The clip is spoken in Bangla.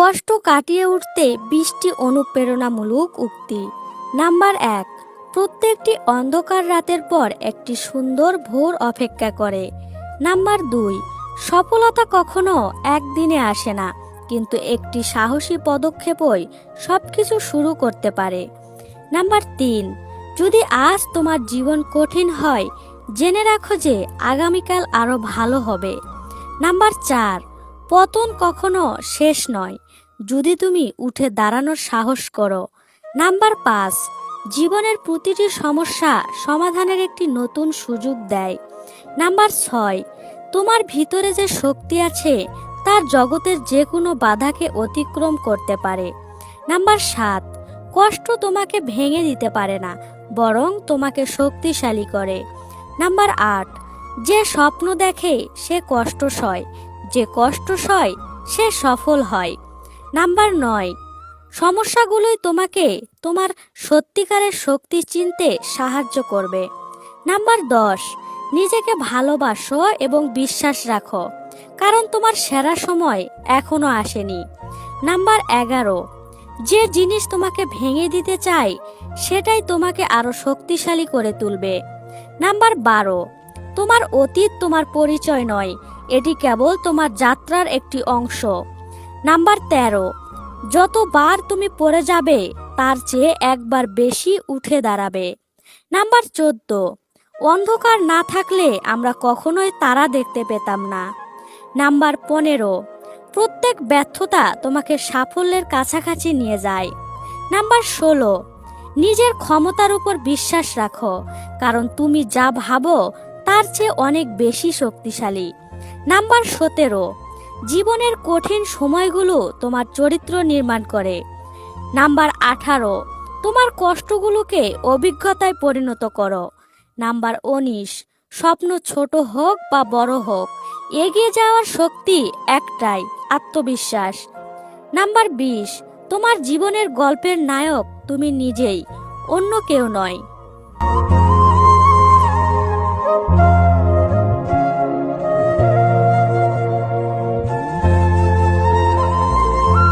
কষ্ট কাটিয়ে উঠতে বৃষ্টি অনুপ্রেরণামূলক উক্তি। নাম্বার এক, প্রত্যেকটি অন্ধকার রাতের পর একটি সুন্দর ভোর অপেক্ষা করে। নাম্বার দুই, সফলতা কখনো একদিনে আসে না, কিন্তু একটি সাহসী পদক্ষেপই সব কিছু শুরু করতে পারে। নাম্বার তিন, যদি আজ তোমার জীবন কঠিন হয়, জেনে রাখো যে আগামীকাল আরও ভালো হবে। নাম্বার চার পতন কখনো শেষ নয়। যদি তুমি উঠে দাঁড়ানোর সাহস করো। নাম্বার পাঁচ, জীবনের প্রতিটি সমস্যা সমাধানের একটি নতুন সুযোগ দেয়। নাম্বার ছয়, তোমার ভিতরে যে শক্তি আছে, তার জগতের যে কোনো বাধাকে অতিক্রম করতে পারে। নাম্বার সাত, কষ্ট তোমাকে ভেঙে দিতে পারে না, বরং তোমাকে শক্তিশালী করে। নাম্বার আট, যে স্বপ্ন দেখে, সে কষ্ট সয়। যে কষ্ট সয়, সে সফল হয়। নাম্বার নয়, সমস্যাগুলোই তোমাকে তোমার সত্যিকারের শক্তি চিনতে সাহায্য করবে। নাম্বার দশ, নিজেকে ভালোবাসো এবং বিশ্বাস রাখো, কারণ তোমার সেরা সময় এখনও আসেনি। নাম্বার এগারো, যে জিনিস তোমাকে ভেঙে দিতে চায়, সেটাই তোমাকে আরও শক্তিশালী করে তুলবে। নাম্বার বারো, তোমার অতীত তোমার পরিচয় নয় এটি কেবল তোমার যাত্রার একটি অংশ। নাম্বার তেরো, যতবার তুমি পড়ে যাবে, তার চেয়ে একবার বেশি উঠে দাঁড়াবে। নাম্বার চোদ্দ, অন্ধকার না থাকলে আমরা কখনোই তারা দেখতে পেতাম না। নাম্বার পনেরো, প্রত্যেক ব্যর্থতা তোমাকে সাফল্যের কাছাকাছি নিয়ে যায়। নাম্বার ষোলো, নিজের ক্ষমতার উপর বিশ্বাস রাখো, কারণ তুমি যা ভাবো, তার চেয়ে অনেক বেশি শক্তিশালী। নাম্বার সতেরো, জীবনের কঠিন সময়গুলো তোমার চরিত্র নির্মাণ করে। নাম্বার আঠারো, তোমার কষ্টগুলোকে অভিজ্ঞতায় পরিণত করো। নাম্বার উনিশ, স্বপ্ন ছোট হোক বা বড় হোক, এগিয়ে যাওয়ার শক্তি একটাই, আত্মবিশ্বাস। নাম্বার বিশ, তোমার জীবনের গল্পের নায়ক তুমি নিজেই, অন্য কেউ নয়।